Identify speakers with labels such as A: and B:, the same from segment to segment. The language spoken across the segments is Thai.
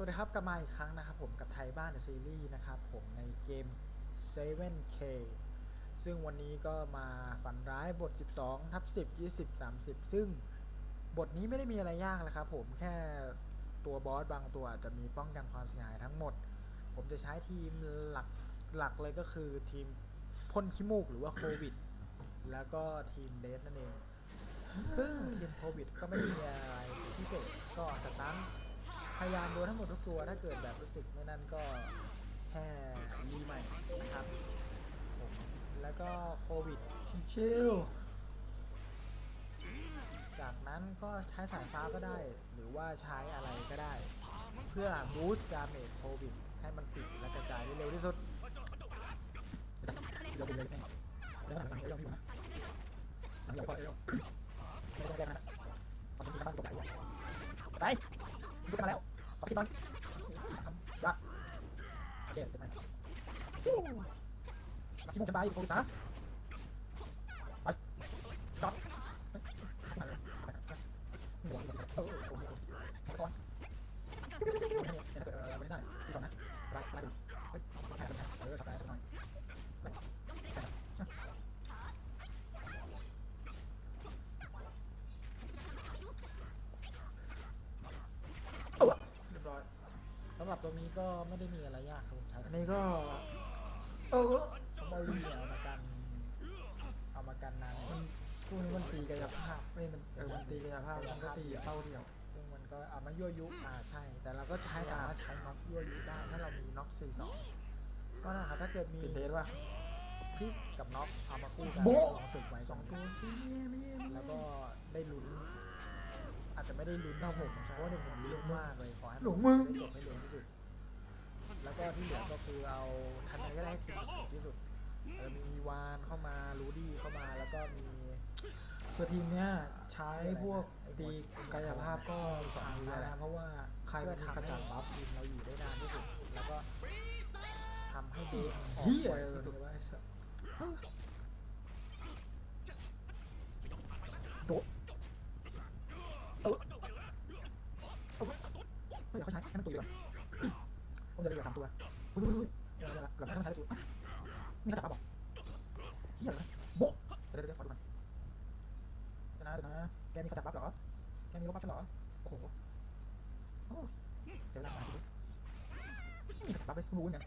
A: สวัสดีครับกลับมาอีกครั้งนะครับผมกับไทยบ้านซีรีส์นะครับผมในเกม 7K ซึ่งวันนี้ก็มาฝันร้ายบท 12 ทับ 10 20 30 ซึ่งบทนี้ไม่ได้มีอะไรยากเลยครับผมแค่ตัวบอสบางตัวจะมีป้องกันความเสียหายทั้งหมด ผมจะใช้ทีมหลักหลักเลยก็คือทีมพ่นขี้มูกหรือว่าโควิด แล้วก็ทีมเดสนั่นเอง ซึ่งทีมโควิดก็ไม่มีอะไรพิเศษก็สตันท์ พยายามดูทั้งหมดทุกตัว ถ้าเกิดแบบรู้สึกไม่นั่นก็แค่รีใหม่นะครับผมแล้วก็โควิดชิลๆจากนั้นก็ใช้สายฟ้าก็ได้ หรือว่าใช้อะไรก็ได้ เพื่อบูสต์ดาเมจโควิด ให้มันปิดและกระจายได้เร็วที่สุด
B: เดี๋ยวผมเลยแค่เดี๋ยวหลังๆเดี๋ยวเราพี่นะหลังเดี๋ยวพอเดี๋ยวไม่ต้องแก้นะขอที่บ้านตกไหลไปยุบมา แล้วขอที่บ้านรักเด็ดจะไหมมาที่มุกจะไปโควิดซะไปจอดหัวเออโอ้โหก่อนเนี่ยเนี่ยเกิดไม่ได้ที่สองนะไปไปดูเฮ้ยใช่ใช่เออทำได้หน่อย
A: เรียบร้อยสำหรับ ตรงนี้ก็ไม่ได้มีอะไรยากครับผมใช้
B: อันนี้ก็เออ
A: ผมเอาลีเอามากันเอามากันนาน
B: มันพวกนี้มันตีกายภาพไม่มันเออมันตีกายภาพมันก็ตีเศร้าเดียว
A: ซึ่งมันก็เอามายั่วยุอ่าใช่ แต่เราก็ใช้สามารถใช้น็อกยั่วยุได้ถ้าเรามีน็อกสี่สองก็นะครับถ้าเกิดมี
B: ติดเทสป่ะ
A: คริสกับน็อกเอามาคู่กัน
B: โบ๊ะ
A: สองตึกไว้
B: สองตัวที่ไม่ไม่
A: แล้วก็ได้ลุ้นอาจจะไม่ได้ลุ้นเท่าผมเพราะว่าหนึ่งผมลุ้นมากเลยขอให้มันได้จบให้เร็วที่สุด แล้วก็ที่เหลือก็คือเอาทันไหนก็ได้ให้ทีมมันถึงที่สุดเออมีวานเข้ามารูดี้เข้ามาแล้วก็มี
B: คือทีมเนี้ยใช้พวกตีกายภาพก็สองเรือนะ เพราะว่าใคร
A: เพื่
B: มั
A: อนทำ
B: กระ
A: ให้
B: จัดบัฟ
A: ทีมเราอยู่ได้นานที่สุด แล้วก็ทำให้เดทออก
B: เฮีย
A: ไป
B: เออ
A: ที่สุด
B: ว่าไอ้สัสโดดเออเออเฮ้ยเขาใช้ให้มันตุยก่อน ผมจะเหลือสามตัวอุ้ยอุ้ยอุ้ยเดี๋ยวเดี๋ยวเกือบไม่ต้องใช้ตัวนี่กระจับบอกเฮียอะไรโบ๊ะเดี๋ยวเดี๋ยวขอดูกันเดี๋ยวนะเดี๋ยวนะแกมีกระจัดบัฟเหรอแกมีลบบัฟใช่เหรอโอ้โหโอ้เสียเวลาหาชีวิตนี่กระจัดบัฟเลยรู้เนี่ย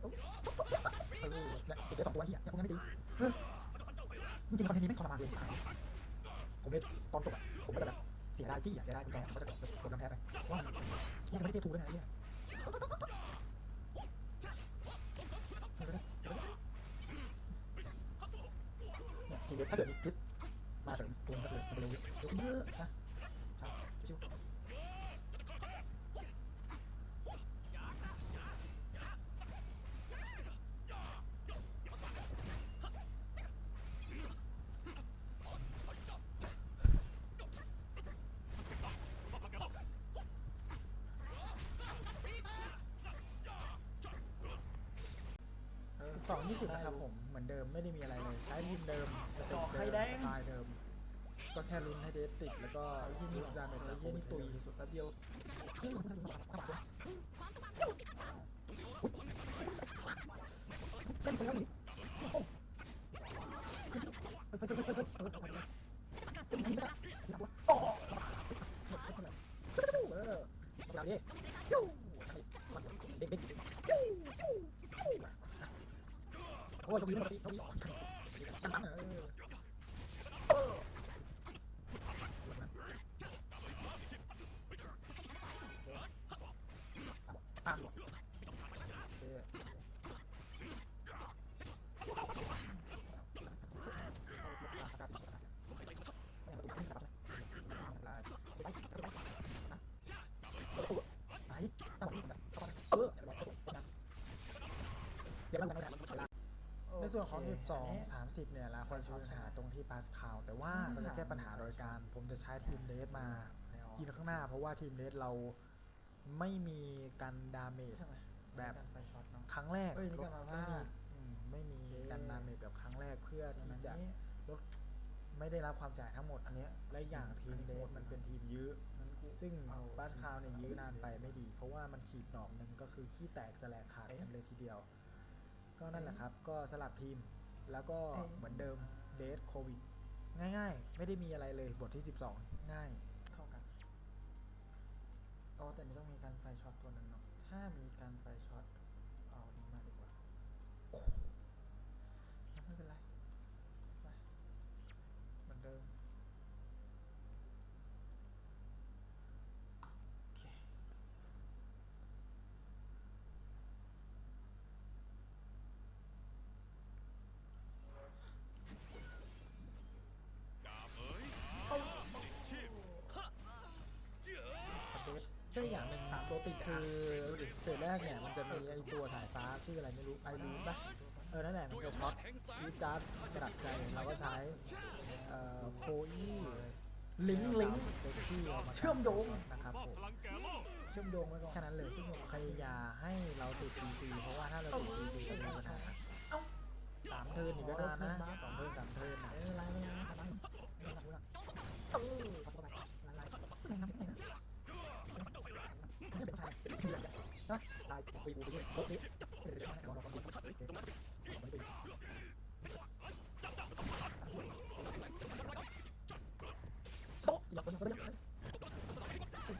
B: เออเนี่ยเก็บสองตัวเฮียยพวกนี้ไม่ดีเออจริงคอนเทนต์นี้ไม่ทรมานเลยผมเลยตอนจบอะผมก็จะแบบเสียดายจี้อะเสียดายกุญแจผมก็จะกดกดกำแพงไปว่ายังไม่ได้เททูเลยนะเนี่ย เนี่ยวถ้าเกิดมีคริสมาเสริมตัวมันก็เลยมันจะเร็วเร็วเยอะนะใช่ชิว
A: สองยี่สิบนะครับผม เหมือนเดิมไม่ได้มีอะไรเลย ใช้ทีมเดิมสเต็ปเดิมสไตล์เดิม ก็แค่ลุ้นให้เดทติดแล้วก็ที่นี่ดาเมจจะที่นี่ตุยสุดแป๊บเดียว
B: เล่นไปแล้วนี่เด็กเด็กโอ้ยโชคดีโชคดีโชคดีตั้งตั้งเออตามไหนตั้งหมดนี่เออเดี๋ยวเราจะเวลา
A: ใน ส่วนของ 12 30 เนี่ยแล้วคนชอบปัญหาตรงที่ปาสคาวแต่ว่าเราจะแก้ปัญหาโดยการ ผมจะใช้ทีมเดสมายืนข้างหน้า เพราะว่าทีมเดสเราไม่มีกันดาเมจ
B: ใช่ไหม
A: แบบ
B: ไฟช็อตเนาะ
A: ครั้งแรก
B: เอ้ยนี่ก็มาพลาด
A: อืมไม่มี
B: โอเค
A: กันดาเมจแบบครั้งแรกเพื่อ
B: ตอน
A: ที่
B: นั้น
A: จะ
B: นี่
A: ไม่ได้รับความเสียหายทั้งหมดอันเนี้ยและอย่างทีมเดสมันเป็นทีมยื้อ
B: นั้นกู
A: ซึ่ง
B: เอา
A: บาสคาวเนี่ยยื้อนานไปไม่ดี เพราะว่าว่ามันฉีดดอกหนึ่งก็คือขี้แตกแสลกขาดกันเลยทีเดียว ก็นั่นแหละครับ ก็สลับทีมแล้วก็เหมือนเดิมเดทโควิด ง่ายๆ ไม่ได้มีอะไรเลยบทที่ 12 ง่าย
B: เข้ากันอ๋อแต่นี่ต้องมีการไฟช็อตตัวหนึงเนาะถ้ามีการไฟช็อต ร
A: กเนี่ยมันจะมีไอตัวสายฟ้าชื่ออะไรไม่รู้ไอรีนปะเออนั่นแหละมันจะช็อตยีดจัดกระดับใจเราก็ใช้เอ่อโคอี้
B: ลิงก์ลิงก์
A: เซ็กซี่าา
B: เชื่อมโยง
A: นะครับผม
B: เชื่อมโยงไว้ก่อน
A: แค่นั้นเลยใครอย่าให้เราติด CC เพราะว่าถ้าเราติด CC จะมีปัญหา
B: เอ้า
A: สามเทิร์นอีกก็นานนะสองเทิร์นสามเทิร์นนะ
B: ไม่เป็นไรไม่เป็นไรไม่เป็นไรไม่เป็นไรเออเข้าไปละลายไม่เป็นไรไม่เป็นไรไม่เป็นไรนะลายปีกูไปด้วยโอ้ยเดี๋ยวจะให้เราเราคนดีโต๊ะอย่าคนเดียวเลยวิ่งมาวิ่งมาเออนอนนอนที่นี่เออวิ่งเออหิวหิวเฮ้ยเดี๋ยวเดี๋ยวเดี๋ยว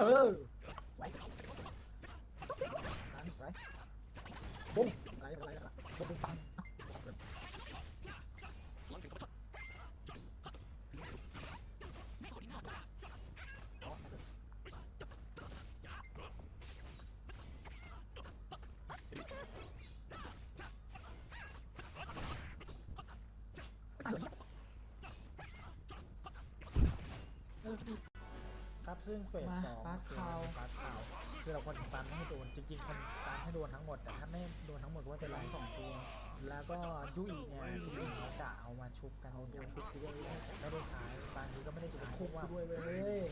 B: เออไว้ไว้บุ้มอะไรอะไรอะไรบุ้มปัง
A: ครับซึ่งเฟส
B: มา
A: สอง
B: ปาสคาล
A: ปาสคาลคือเราควรสตันไม่ให้โดนจริงๆคนสตันให้โดนทั้งหมดแต่ถ้าไม่โดนทั้งหมดก็ไม่เป็นไรสองตัว แล้วก็ยุอีเนี่ยจริงๆเขาจะเอามาชุบกันเอาตัวชุบด้วยไม่ได้ใช้บางทีก็ไม่ได้ใช้
B: คุก
A: ว่า
B: ด้วยเว้ย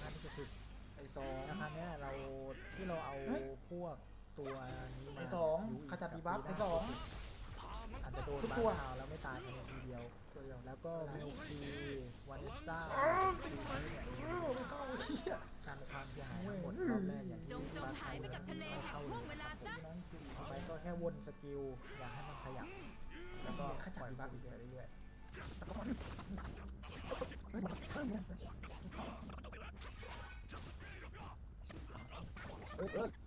A: อันนี้ก็คือ
B: ไอ้สอง
A: นะคะเนี้ยเราที่เราเอา
B: เฮ้ย
A: พวกตัวนี้มา
B: ไอ้สอง
A: ยุ
B: ขจัดดีบัฟ
A: กับ
B: ไอ้สอง
A: อาจจะโดน
B: ทุก
A: บา
B: ตัว
A: ทาวแล้วไม่ตายภายในทีเดียว
B: ตัวเดียว
A: แล้วก็มิวคีวานิสซ่าทีนี้เนี่ย
B: ไม่เข้าเชี่ย
A: การความเสียหายทั้งหมดรอบแรกอย่างที่
C: จงจมหายไปกับทะเลแห่ง
A: เข้า
C: ห่วงเวลาซะ
A: ต่อไปก็แค่วนสกิลอย่าให้มันขยับแล้วก็
B: ขจั
A: ป
B: ด
A: ล่อย
B: ดี
A: บั
B: บั
A: ฟ
B: ฟ
A: อี
B: อี
A: ก
B: ก
A: เรื่อ
B: ยเฮ้ยเฮ้ย